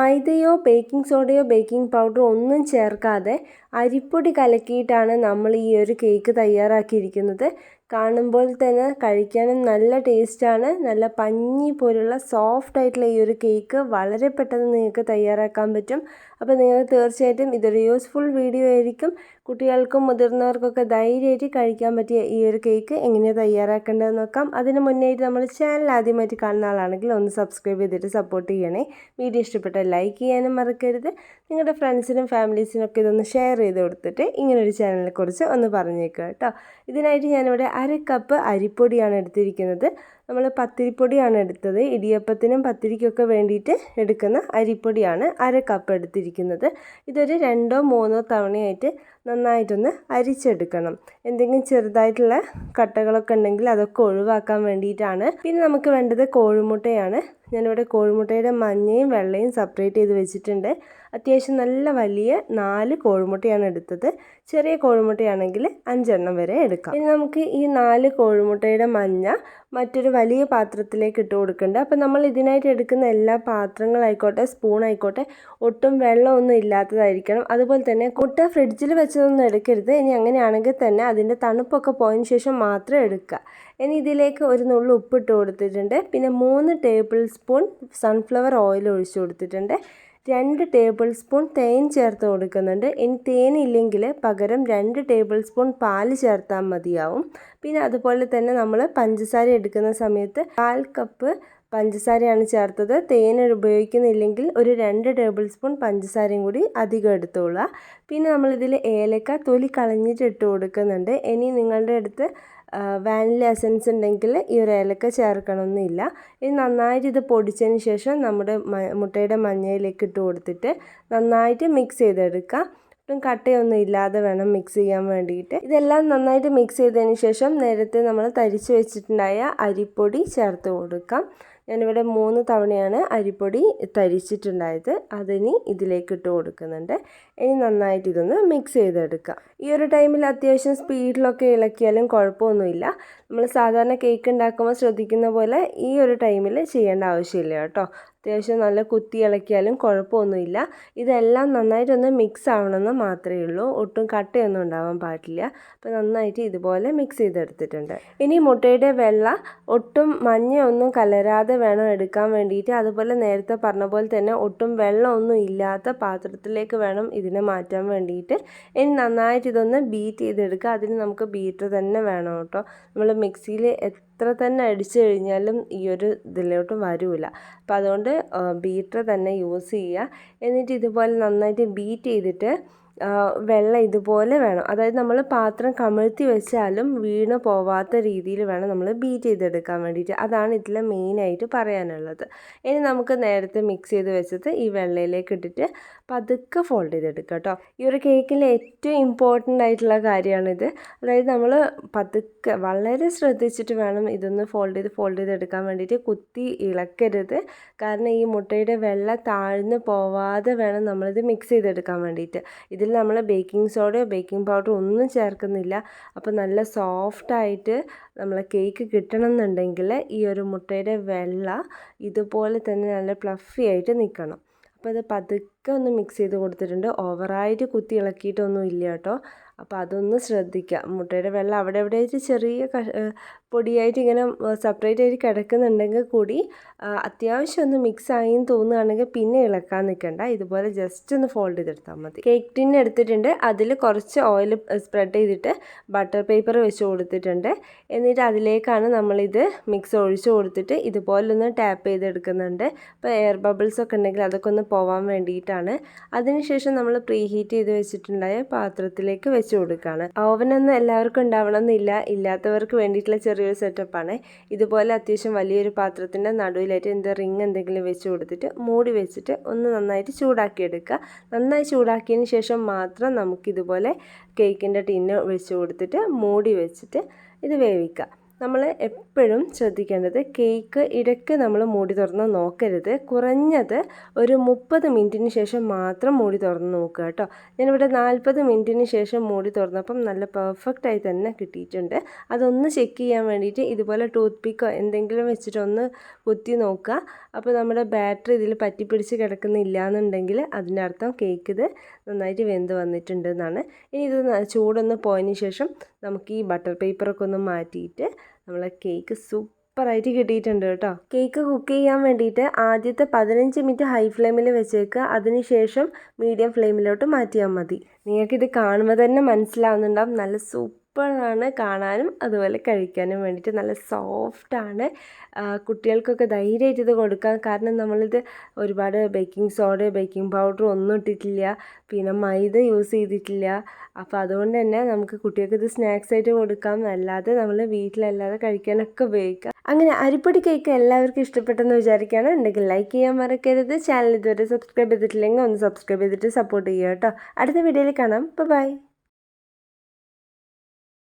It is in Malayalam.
മൈദയോ ബേക്കിംഗ് സോഡയോ ബേക്കിംഗ് പൗഡറോ ഒന്നും ചേർക്കാതെ അരിപ്പൊടി കലക്കിയിട്ടാണ് നമ്മൾ ഈ ഒരു കേക്ക് തയ്യാറാക്കിയിരിക്കുന്നത്. കാണുമ്പോൾ തന്നെ കഴിക്കാനും നല്ല ടേസ്റ്റാണ്. നല്ല പഞ്ഞി പോലുള്ള സോഫ്റ്റ് ആയിട്ടുള്ള ഈ ഒരു കേക്ക് വളരെ പെട്ടെന്ന് നിങ്ങൾക്ക് തയ്യാറാക്കാൻ പറ്റും. അപ്പോൾ നിങ്ങൾക്ക് തീർച്ചയായിട്ടും ഇതൊരു യൂസ്ഫുൾ വീഡിയോ ആയിരിക്കും. കുട്ടികൾക്കും മുതിർന്നവർക്കൊക്കെ ധൈര്യമായിട്ട് കഴിക്കാൻ പറ്റിയ ഈ ഒരു കേക്ക് എങ്ങനെയാണ് തയ്യാറാക്കേണ്ടതെന്ന് നോക്കാം. അതിന് മുന്നേയായിട്ട് നമ്മൾ ചാനൽ ആദ്യമായിട്ട് കാണുന്ന ആളാണെങ്കിൽ ഒന്ന് സബ്സ്ക്രൈബ് ചെയ്തിട്ട് സപ്പോർട്ട് ചെയ്യണേ. വീഡിയോ ഇഷ്ടപ്പെട്ടാൽ ലൈക്ക് ചെയ്യാനും മറക്കരുത്. നിങ്ങളുടെ ഫ്രണ്ട്സിനും ഫാമിലീസിനും ഒക്കെ ഇതൊന്ന് ഷെയർ ചെയ്ത് കൊടുത്തിട്ട് ഇങ്ങനൊരു ചാനലിനെക്കുറിച്ച് ഒന്ന് പറഞ്ഞേക്കുക കേട്ടോ. ഇതിനായിട്ട് ഞാനിവിടെ അര കപ്പ് അരിപ്പൊടിയാണ് എടുത്തിരിക്കുന്നത്. നമ്മൾ പത്തിരിപ്പൊടിയാണ് എടുത്തത്. ഇടിയപ്പത്തിനും പത്തിരിക്കൊക്കെ വേണ്ടിയിട്ട് എടുക്കുന്ന അരിപ്പൊടിയാണ് അര കപ്പ് എടുത്തിരിക്കുന്നത്. ഇതൊരു രണ്ടോ മൂന്നോ തവണയായിട്ട് നന്നായിട്ടൊന്ന് അരിച്ചെടുക്കണം. എന്തെങ്കിലും ചെറുതായിട്ടുള്ള കട്ടകളൊക്കെ ഉണ്ടെങ്കിൽ അതൊക്കെ ഒഴിവാക്കാൻ വേണ്ടിയിട്ടാണ്. പിന്നെ നമുക്ക് വേണ്ടത് കോഴിമുട്ടയാണ്. ഞാനിവിടെ കോഴിമുട്ടയുടെ മഞ്ഞയും വെള്ളയും സെപ്പറേറ്റ് ചെയ്ത് വെച്ചിട്ടുണ്ട്. അത്യാവശ്യം നല്ല വലിയ നാല് കോഴിമുട്ടയാണ് എടുത്തത്. ചെറിയ കോഴിമുട്ടയാണെങ്കിൽ അഞ്ചെണ്ണം വരെ എടുക്കാം. ഇനി നമുക്ക് ഈ നാല് കോഴിമുട്ടയുടെ മഞ്ഞ മറ്റൊരു വലിയ പാത്രത്തിലേക്ക് ഇട്ട് കൊടുക്കേണ്ടത് അപ്പോൾ നമ്മൾ ഇതിനായിട്ട് എടുക്കുന്ന എല്ലാ പാത്രങ്ങളായിക്കോട്ടെ സ്പൂൺ ആയിക്കോട്ടെ ഒട്ടും വെള്ളമൊന്നും ഇല്ലാത്തതായിരിക്കണം. അതുപോലെ തന്നെ മുട്ട ഫ്രിഡ്ജിൽ വെച്ചതൊന്നും എടുക്കരുത്. ഇനി അങ്ങനെയാണെങ്കിൽ തന്നെ അതിന്റെ തണുപ്പൊക്കെ പോയതിന് ശേഷം മാത്രം എടുക്കുക. ഇനി ഇതിലേക്ക് ഒരു നുള്ളു ഉപ്പിട്ട് കൊടുത്തിട്ടുണ്ട്. പിന്നെ മൂന്ന് ടേബിൾ സ്പൂൺ സൺഫ്ലവർ ഓയിൽ ഒഴിച്ചു കൊടുത്തിട്ടുണ്ട്. രണ്ട് ടേബിൾ സ്പൂൺ തേൻ ചേർത്ത് കൊടുക്കുന്നുണ്ട്. ഇനി തേൻ ഇല്ലെങ്കിൽ പകരം രണ്ട് ടേബിൾ സ്പൂൺ പാൽ ചേർത്താൽ മതിയാവും. പിന്നെ അതുപോലെ തന്നെ നമ്മൾ പഞ്ചസാര എടുക്കുന്ന സമയത്ത് കാൽ കപ്പ് പഞ്ചസാരയാണ് ചേർത്തത്. തേൻ ഉപയോഗിക്കുന്നില്ലെങ്കിൽ ഒരു രണ്ട് ടേബിൾ സ്പൂൺ പഞ്ചസാരയും കൂടി അധികം എടുത്തോളുക പിന്നെ നമ്മളിതിൽ ഏലക്ക തൊലി കളഞ്ഞിട്ട് ഇട്ട് കൊടുക്കുന്നുണ്ട്. ഇനി നിങ്ങളുടെ അടുത്ത് വാനില എസൻസ് ഉണ്ടെങ്കിൽ ഈ ഒരു ഏലക്ക ചേർക്കണമെന്നില്ല ഇത് നന്നായിട്ട് ഇത് പൊടിച്ചതിന് ശേഷം നമ്മുടെ മുട്ടയുടെ മഞ്ഞയിലേക്ക് ഇട്ട് കൊടുത്തിട്ട് നന്നായിട്ട് മിക്സ് ചെയ്തെടുക്കുക. ഒട്ടും കട്ടയൊന്നും ഇല്ലാതെ വേണം മിക്സ് ചെയ്യാൻ വേണ്ടിയിട്ട്. ഇതെല്ലാം നന്നായിട്ട് മിക്സ് ചെയ്തതിന് ശേഷം നേരത്തെ നമ്മൾ തരിച്ച് വെച്ചിട്ടുണ്ടായ അരിപ്പൊടി ചേർത്ത് കൊടുക്കാം. ഞാനിവിടെ മൂന്ന് തവണയാണ് അരിപ്പൊടി തരിച്ചിട്ടുണ്ടായത്. അതിനി ഇതിലേക്ക് ഇട്ട് കൊടുക്കുന്നുണ്ട്. ഇനി നന്നായിട്ട് ഇതൊന്ന് മിക്സ് ചെയ്തെടുക്കുക ഈ ഒരു ടൈമിൽ അത്യാവശ്യം സ്പീഡിലൊക്കെ ഇളക്കിയാലും കുഴപ്പമൊന്നുമില്ല. നമ്മൾ സാധാരണ കേക്ക് ഉണ്ടാക്കുമ്പോൾ ശ്രദ്ധിക്കുന്ന പോലെ ഈ ഒരു ടൈമിൽ ചെയ്യേണ്ട ആവശ്യമില്ല കേട്ടോ. അത്യാവശ്യം നല്ല കുത്തി ഇളക്കിയാലും കുഴപ്പമൊന്നുമില്ല. ഇതെല്ലാം നന്നായിട്ടൊന്ന് മിക്സ് ആവണമെന്ന് മാത്രമേ ഉള്ളൂ. ഒട്ടും കട്ടയൊന്നും ഉണ്ടാവാൻ പാടില്ല. അപ്പോൾ നന്നായിട്ട് ഇതുപോലെ മിക്സ് ചെയ്തെടുത്തിട്ടുണ്ട്. ഇനി മുട്ടയുടെ വെള്ള ഒട്ടും മഞ്ഞ ഒന്നും കലരാതെ വേണം എടുക്കാൻ വേണ്ടിയിട്ട്. അതുപോലെ നേരത്തെ പറഞ്ഞ പോലെ തന്നെ ഒട്ടും വെള്ളമൊന്നും ഇല്ലാത്ത പാത്രത്തിലേക്ക് വേണം ഇതിനെ മാറ്റാൻ വേണ്ടിയിട്ട്. ഇനി നന്നായിട്ട് ഇതൊന്ന് ബീറ്റ് ചെയ്തെടുക്കുക. അതിന് നമുക്ക് ബീറ്റർ തന്നെ വേണം കേട്ടോ. നമ്മൾ മിക്സിയിൽ എത്ര തന്നെ അടിച്ചു കഴിഞ്ഞാലും ഈ ഒരു ഇതിലോട്ട് വരില്ല അപ്പോൾ അതുകൊണ്ട് ബീറ്റർ തന്നെ യൂസ് ചെയ്യുക. എന്നിട്ട് ഇതുപോലെ നന്നായിട്ട് ബീറ്റ് ചെയ്തിട്ട് വെള്ളം ഇതുപോലെ വേണം. അതായത് നമ്മൾ പാത്രം കമഴ്ത്തി വെച്ചാലും വീണ് പോവാത്ത രീതിയിൽ വേണം നമ്മൾ ബീറ്റ് ചെയ്തെടുക്കാൻ വേണ്ടിയിട്ട്. അതാണ് ഇതിൽ മെയിനായിട്ട് പറയാനുള്ളത്. ഇനി നമുക്ക് നേരത്തെ മിക്സ് ചെയ്ത് വെച്ചിട്ട് ഈ വെള്ളയിലേക്ക് ഇട്ടിട്ട് പതുക്കെ ഫോൾഡ് ചെയ്തെടുക്കുക കേട്ടോ. ഈ ഒരു കേക്കിലെ ഏറ്റവും ഇമ്പോർട്ടന്റ് ആയിട്ടുള്ള കാര്യമാണിത്. അതായത് നമ്മൾ പതുക്കെ വളരെ ശ്രദ്ധിച്ചിട്ട് വേണം ഇതൊന്ന് ഫോൾഡ് ചെയ്ത് ഫോൾഡ് ചെയ്തെടുക്കാൻ വേണ്ടിയിട്ട് കുത്തി ഇളക്കരുത്. കാരണം ഈ മുട്ടയുടെ വെള്ളം താഴ്ന്നു പോവാതെ വേണം നമ്മളിത് മിക്സ് ചെയ്തെടുക്കാൻ വേണ്ടിയിട്ട്. ഇതിൽ നമ്മൾ ബേക്കിംഗ് സോഡയോ ബേക്കിംഗ് പൗഡറോ ഒന്നും ചേർക്കുന്നില്ല. അപ്പോൾ നല്ല സോഫ്റ്റായിട്ട് നമ്മൾ കേക്ക് കിട്ടണം എന്നുണ്ടെങ്കിൽ ഈ ഒരു മുട്ടയുടെ വെള്ള ഇതുപോലെ തന്നെ നല്ല പ്ലഫി ആയിട്ട് നിൽക്കണം. അപ്പോൾ അത് പതുക്കെ ഒന്ന് മിക്സ് ചെയ്ത് കൊടുത്തിട്ടുണ്ട്. ഓവറായിട്ട് കുത്തി ഇളക്കിയിട്ടൊന്നും ഇല്ല കേട്ടോ. അപ്പോൾ അതൊന്ന് ശ്രദ്ധിക്കുക മുട്ടയുടെ വെള്ളം അവിടെ എവിടെയായിട്ട് ചെറിയ പൊടിയായിട്ട് ഇങ്ങനെ സെപ്പറേറ്റ് ആയിട്ട് കിടക്കുന്നുണ്ടെങ്കിൽ കൂടി അത്യാവശ്യം ഒന്ന് മിക്സ് ആയി തോന്നുകയാണെങ്കിൽ പിന്നെ ഇളക്കാൻ നിൽക്കണ്ട ഇതുപോലെ ജസ്റ്റ് ഒന്ന് ഫോൾഡ് ചെയ്തെടുത്താൽ മതി. കേക്ക് ടിൻ എടുത്തിട്ടുണ്ട്. അതിൽ കുറച്ച് ഓയിൽ സ്പ്രെഡ് ചെയ്തിട്ട് ബട്ടർ പേപ്പർ വെച്ച് കൊടുത്തിട്ടുണ്ട്. എന്നിട്ട് അതിലേക്കാണ് നമ്മളിത് മിക്സ് ഒഴിച്ച് കൊടുത്തിട്ട് ഇതുപോലൊന്ന് ടാപ്പ് ചെയ്തെടുക്കുന്നുണ്ട്. അപ്പോൾ എയർ ബബിൾസ് ഒക്കെ ഉണ്ടെങ്കിൽ അതൊക്കെ ഒന്ന് പോവാൻ വേണ്ടിയിട്ടാണ്. അതിനുശേഷം നമ്മൾ പ്രീഹീറ്റ് ചെയ്ത് വെച്ചിട്ടുണ്ടായ പാത്രത്തിലേക്ക് വെച്ച് കൊടുക്കുകയാണ് ഓവനൊന്നും എല്ലാവർക്കും ഉണ്ടാവണം എന്നില്ല ഇല്ലാത്തവർക്ക് വേണ്ടിയിട്ടുള്ള ചെറിയൊരു സെറ്റപ്പാണ്. ഇതുപോലെ അത്യാവശ്യം വലിയൊരു പാത്രത്തിന്റെ നടുവിലായിട്ട് എന്ത് റിങ് എന്തെങ്കിലും വെച്ച് കൊടുത്തിട്ട് മൂടി വെച്ചിട്ട് ഒന്ന് നന്നായിട്ട് ചൂടാക്കിയെടുക്കുക. നന്നായി ചൂടാക്കിയതിന് ശേഷം മാത്രം നമുക്കിതുപോലെ കേക്കിന്റെ ടിന്ന് വെച്ച് കൊടുത്തിട്ട് മൂടി വെച്ചിട്ട് ഇത് വേവിക്കുക. നമ്മൾ എപ്പോഴും ശ്രദ്ധിക്കേണ്ടത് കേക്ക് ഇടയ്ക്ക് നമ്മൾ മൂടി തുറന്ന് നോക്കരുത്. കുറഞ്ഞത് ഒരു മുപ്പത് മിനിറ്റിന് ശേഷം മാത്രം മൂടി തുറന്ന് നോക്കുക കേട്ടോ. ഞാനിവിടെ നാൽപ്പത് മിനിറ്റിന് ശേഷം മൂടി തുറന്നപ്പം നല്ല പെർഫെക്റ്റായി തന്നെ കിട്ടിയിട്ടുണ്ട്. അതൊന്ന് ചെക്ക് ചെയ്യാൻ വേണ്ടിയിട്ട് ഇതുപോലെ ടൂത്ത് പിക്കോ എന്തെങ്കിലും വെച്ചിട്ടൊന്ന് കുത്തി നോക്കുക. അപ്പോൾ നമ്മുടെ ബാറ്ററി ഇതിൽ പറ്റിപ്പിടിച്ച് കിടക്കുന്നില്ല എന്നുണ്ടെങ്കിൽ അതിന്റെ അർത്ഥം കേക്ക് ഇത് നന്നായിട്ട് വെന്ത് വന്നിട്ടുണ്ട് എന്നാണ് ഇനി ഇത് ചൂടൊന്ന് പോയതിന് ശേഷം നമുക്ക് ഈ ബട്ടർ പേപ്പറൊക്കെ ഒന്ന് മാറ്റിയിട്ട് നമ്മളെ കേക്ക് സൂപ്പറായിട്ട് കിട്ടിയിട്ടുണ്ട് കേട്ടോ. കേക്ക് കുക്ക് ചെയ്യാൻ വേണ്ടിയിട്ട് ആദ്യത്തെ പതിനഞ്ച് മിനിറ്റ് ഹൈ ഫ്ലെയിമിൽ വെച്ചേക്കുക. അതിനുശേഷം മീഡിയം ഫ്ലെയിമിലോട്ട് മാറ്റിയാൽ മതി. നിങ്ങൾക്കിത് കാണുമ്പോൾ തന്നെ മനസ്സിലാവുന്നുണ്ടാവും. നല്ല സൂപ്പർ സൂപ്പറാണ് കാണാനും അതുപോലെ കഴിക്കാനും വേണ്ടിയിട്ട് നല്ല സോഫ്റ്റാണ്. കുട്ടികൾക്കൊക്കെ ധൈര്യമായിട്ട് ഇത് കൊടുക്കാം കാരണം നമ്മളിത് ഒരുപാട് ബേക്കിംഗ് സോഡ ബേക്കിംഗ് പൗഡർ ഒന്നും ഇട്ടിട്ടില്ല. പിന്നെ മൈദ യൂസ് ചെയ്തിട്ടില്ല. അപ്പോൾ അതുകൊണ്ട് തന്നെ നമുക്ക് കുട്ടികൾക്ക് ഇത് സ്നാക്സ് ആയിട്ട് കൊടുക്കാം. അല്ലാതെ നമ്മൾ വീട്ടിലല്ലാതെ കഴിക്കാനൊക്കെ ഉപയോഗിക്കാം. അങ്ങനെ അരിപ്പൊടി കേക്ക് എല്ലാവർക്കും ഇഷ്ടപ്പെട്ടെന്ന് വിചാരിക്കുകയാണ്. ഉണ്ടെങ്കിൽ ലൈക്ക് ചെയ്യാൻ മറക്കരുത്. ചാനൽ ഇതുവരെ സബ്സ്ക്രൈബ് ചെയ്തിട്ടില്ലെങ്കിൽ ഒന്ന് സബ്സ്ക്രൈബ് ചെയ്തിട്ട് സപ്പോർട്ട് ചെയ്യുക കേട്ടോ. അടുത്ത വീഡിയോയിൽ കാണാം. ബൈ